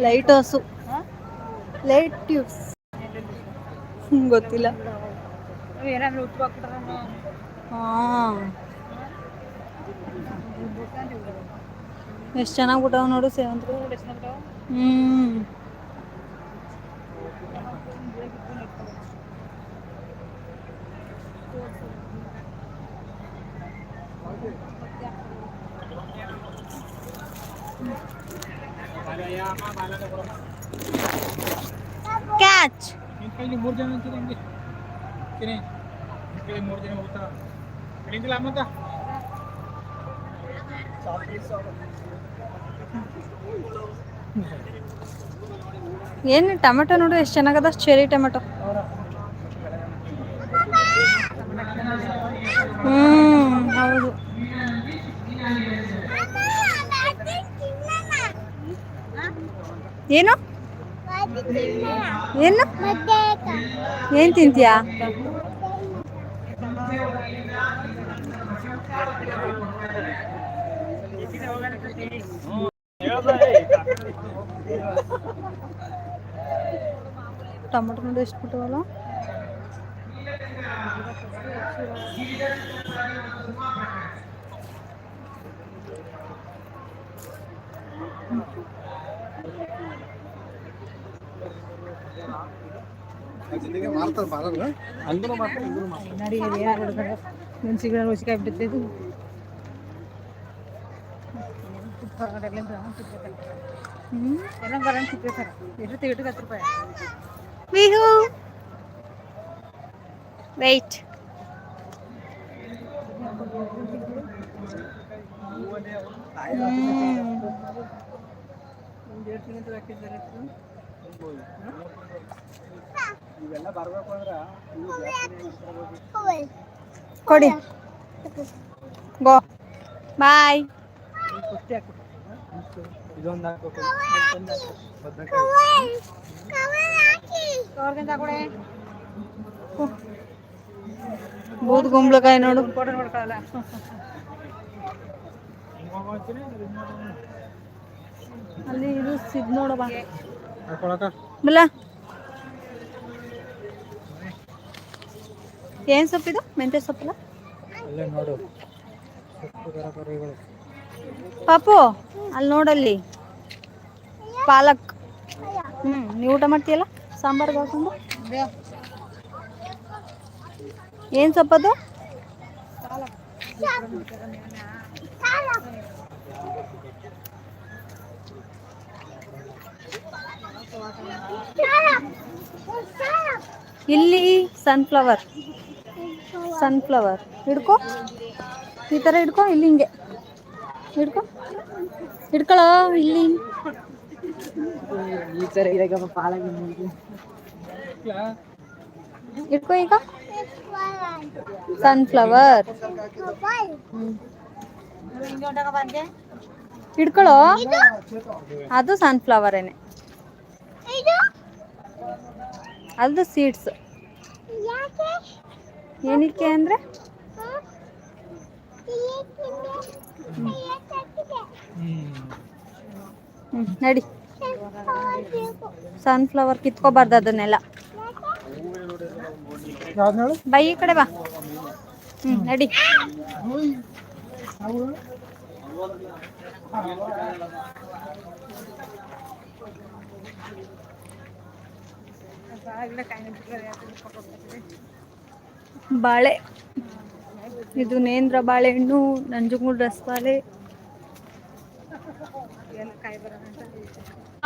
Light ಹಸು light tubes ಗೊತ್ತಿಲ್ಲ ಏನಾದ್ರು ಉಪ್ಪು ಹಾಕ್ಬಿಟ್ರೆ ಹಾ ಎಷ್ಟು ಚೆನ್ನಾಗಿ ಬಿಟ್ಟವ್ ನೋಡು ಸೇವಂತ್ರಿ ಹ್ಮ್ ಕ್ಯಾಚ್ ಕೈಲಿ ಮೂರು ಜನ ಹಿಂಗೆ. ಮೂರು ಜನ ಹೋಗ್ತಾರ ಅಮ್ಮಂತ? ಏನು ಟೊಮೆಟೊ ನೋಡು ಎಷ್ಟು ಚೆನ್ನಾಗದ ಚೆರಿ ಟೊಮೆಟೊ. ಹ್ಮ್ ಹೌದು. ಏನು? ಏನು? ಏನ್ ತಿಂತೀಯಾ? ಟೊಮೆಟೊ ನೋಡಿ ಎಷ್ಟು ಬಿಟ್ಟವಲ್ಲ? ಮೆಣಸಿಗೆ ರುಚಿಕಾಯಿ ಬಿಟ್ಟಿದ್ದು ಹ್ಮ್ ಎಲ್ಲ ಬರೋಣ ಸಿಗ್ತೈತೆ ಎಷ್ಟು ಇಟ್ಟು ಹತ್ತು ರೂಪಾಯಿ ವಿಹು. ವೆಯ್ಟ್ ಇವೆಲ್ಲ ಬರಬೇಕು ಅಂದ್ರೆ ಕೊಡಿ ಗೋ ಬಾಯ್ ಬೂದ್ ಗುಂಬಳಕಾಯಿ ನೋಡು. ಅಲ್ಲಿ ಇದು ಸಿದ್ ನೋಡವ ಬಲ್ಲ ಏನ್ ಸೊಪ್ಪಿದು ಮೆಂತ್ಯ ಸೊಪ್ಪಲ್ಲ? ಅಲ್ಲೇ ನೋಡು. ಸೊಪ್ಪು ಪಾಪು ಅಲ್ಲಿ ನೋಡಲ್ಲಿ. ಪಾಲಕ್. ಹ್ಮ್ ನೀವು ಊಟ ಮಾಡ್ತೀಯಲ್ಲ? ಸಾಂಬಾರ್ಗೆ ಹಾಕೊಂಡು ಏನ್ ಸೊಪ್ಪದು? ಇಲ್ಲಿ ಸನ್ಫ್ಲವರ್ ಸನ್ಫ್ಲವರ್ ಹಿಡ್ಕೊ. ಈ ಥರ ಹಿಡ್ಕೊ ಇಲ್ಲಿ ಹಿಂಗೆ. ಹಿಡ್ಕೊ. ಹಿಡ್ಕೊಳೋ ಇಲ್ಲಿ. ಹಿಡ್ಕೊ ಈಗ. ಸನ್ಫ್ಲವರ್ ಹಿಡ್ಕೊಳೋ. ಅದು ಸನ್ಫ್ಲವರೇನೆ ಅದು ಸೀಡ್ಸ್ ಏನಕ್ಕೆ ಅಂದ್ರೆ? ಹ್ಮ್ ನಡಿ. ಸನ್ಫ್ಲವರ್ ಕಿತ್ಕೋಬಾರ್ದು ಅದನ್ನೆಲ್ಲ. ಬೈ ಈ ಕಡೆ ಬಾ. ಹ್ಮ್ ನಡಿ. ಬಾಳೆ. ಇದು ನೇಂದ್ರ ಬಾಳೆಹಣ್ಣು ನಂಜುಗೂಡ್ ರಸಬಾಳೆ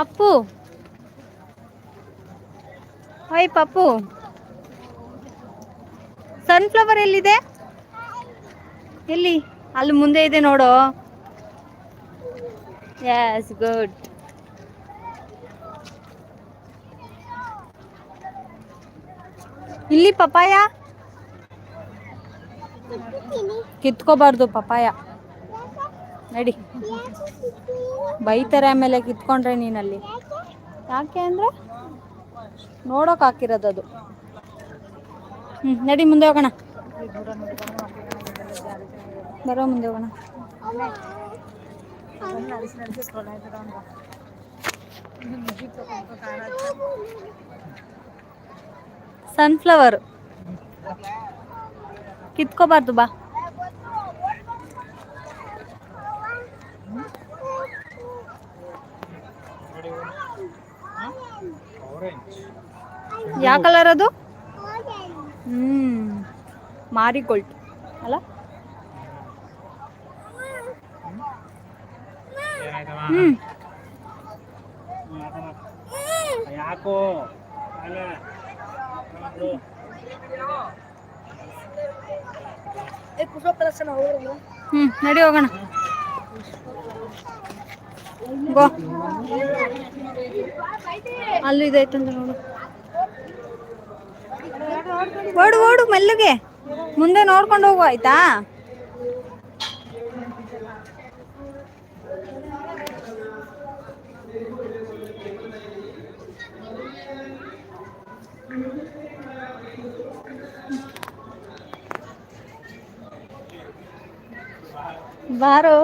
ಅಪ್ಪು ಹಾಯ್ ಪಪ್ಪು. ಸನ್ಫ್ಲವರ್ ಎಲ್ಲಿದೆ? ಎಲ್ಲಿ? ಅಲ್ಲಿ ಮುಂದೆ ಇದೆ ನೋಡು. ಎಸ್ ಗುಡ್ ಇಲ್ಲಿ ಪಪಾಯ ಕಿತ್ಕೋಬಾರ್ದು ಪಪಾಯ ನಡಿ. ಬೈತಾರೆ ಆಮೇಲೆ ಕಿತ್ಕೊಂಡ್ರೆ ನೀನಲ್ಲಿ. ಯಾಕೆ ಅಂದ್ರೆ? ನೋಡೋಕ್ ಹಾಕಿರೋದು ಅದು ನಡಿ ಮುಂದೆ ಹೋಗೋಣ. ಬರೋ ಮುಂದೆ ಹೋಗೋಣ. ಸನ್ಫ್ಲವರ್ ಕಿತ್ಕೋಬಾರ್ದು ಬಾ. ಯಾವ ಕಲರ್ ಅದು? ಹ್ಮ್ ಮಾರಿಗೋಲ್ಡ್ ಅಲ್ಲ? ಹ್ಮ್. ಯಾಕೋ? ಅಲ್ಲ. ಹ್ಮ್ ನಡಿ ಹೋಗೋಣ. ಗೋ. ಅಲ್ಲೂ ಇದೈತಂದ್ರೆ ನೋಡು. ಓಡು ಓಡು ಮೆಲ್ಲಗೆ. ಮುಂದೆ ನೋಡ್ಕೊಂಡು ಹೋಗು ಆಯ್ತಾ? ಬಾರೋ